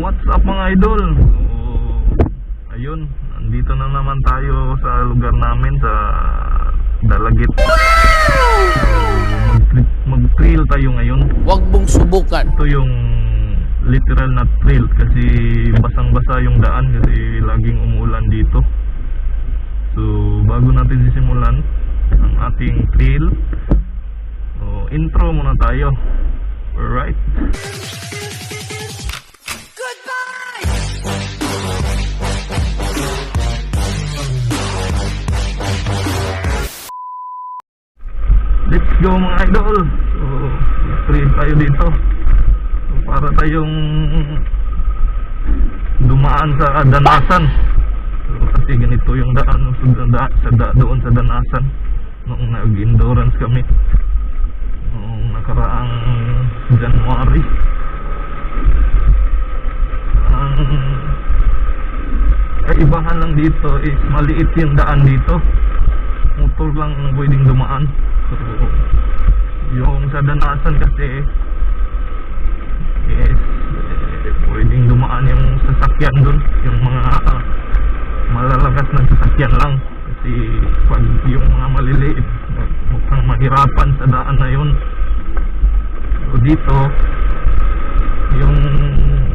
what's up mga idol? So, ayun, nandito na naman tayo sa lugar namin sa Dalagit. So, mag-trip, mag-trail tayo ngayon. Huwag mong subukan. Ito yung literal na trail kasi basang-basa yung daan kasi laging umuulan dito. So, bago natin sisimulan ang ating trail, so, intro muna tayo. Alright. Go mga idol. So, trail tayo dito. So, para tayong dumaan sa Danasan. So, kasi ganito yung daan sa, da, sa da, doon sa Danasan. Noong nag-endurance kami. Noong nakaraang January. Ang kaibahan lang dito is maliit yung daan dito motor lang ang pwedeng dumaan yung sa danasan kasi yes eh, pwedeng dumaan yung sasakyan dun. Yung mga ah, malalakas na sasakyan lang. Kasi pag yung mga maliliit mukhang mahirapan sa daan na yun. So dito yung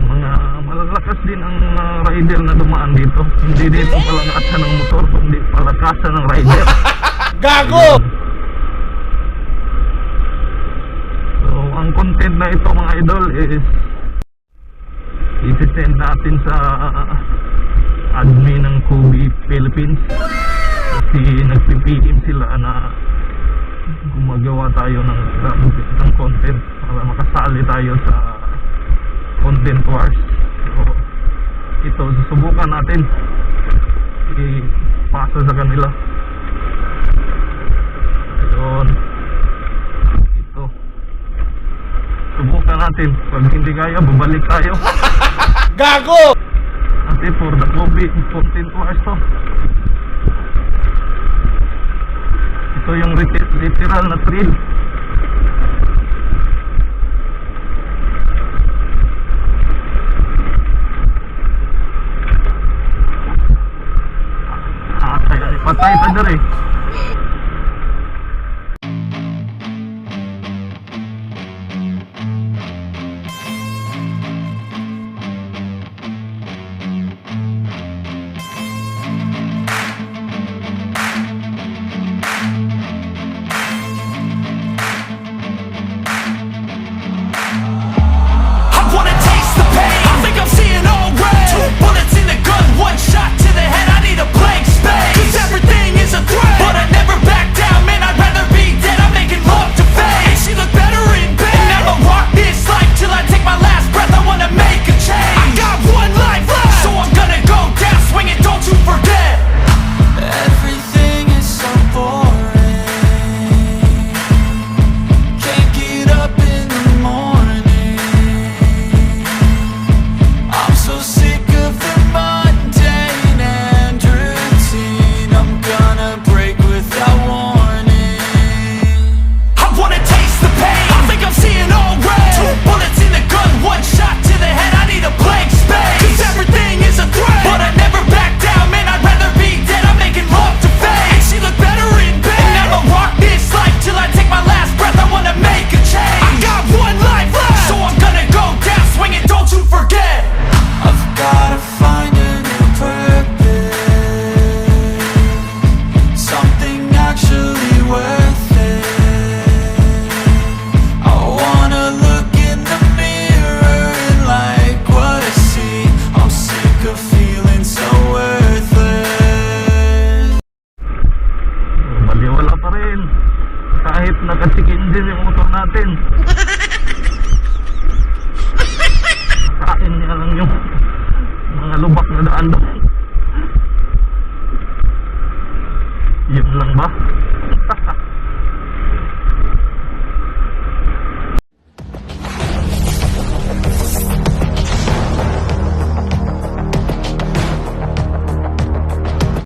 mga malalakas din ang mga rider na dumaan dito. Hindi dito palakasan ng motor kundi palakasan ng rider. Gago! So, ang content na ito mga idol is isi-send natin sa admin ng Kubi Philippines. Kasi nagpipm sila na gumagawa tayo ng, ng content para makasali tayo sa content wars. So, ito susubukan natin. Ipasa sa kanila ayun ito natin pag hindi kaya babalik tayo Gago! Ate for the COVID content wars to ito yung literal na thrill ay, patay ta dere. Din yung motor natin.